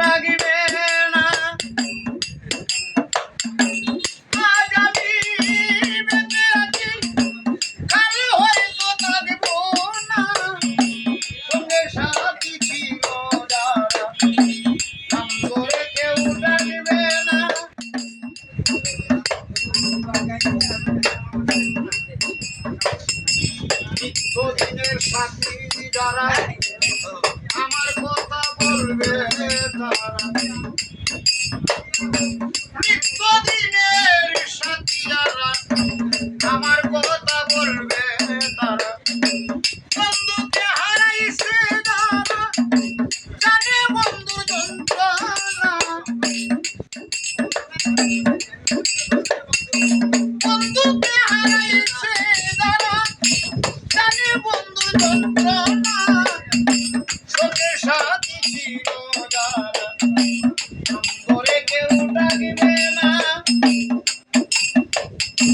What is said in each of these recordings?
রাগিবে না। আজ আমি বেঁচে আছি, কাল হয়তো থাকব না। সঙ্গে সাথী ছিল নাম করে কেউ ডাকবে না। নিত্যদিনের সাথী যারা, আমার কথা বলবে। নিত্যদিনের সাথী যারা, আমার কথা বলবে তারা। বন্ধুকে হারাইছে তারা, জানে বন্ধু যন্ত্রণা। বন্ধুকে হারাইছে তারা, জানে বন্ধু যন্ত্রণা।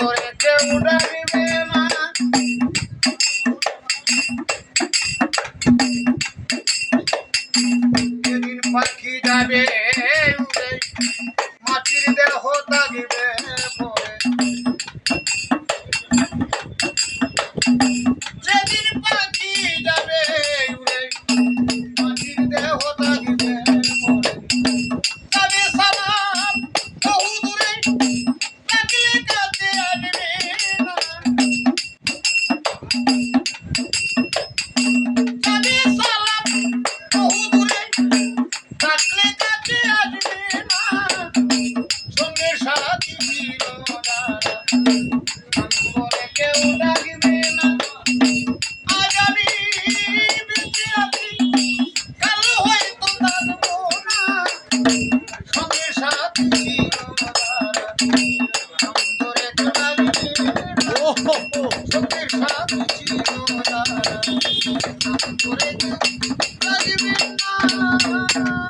Thank you. Thank you.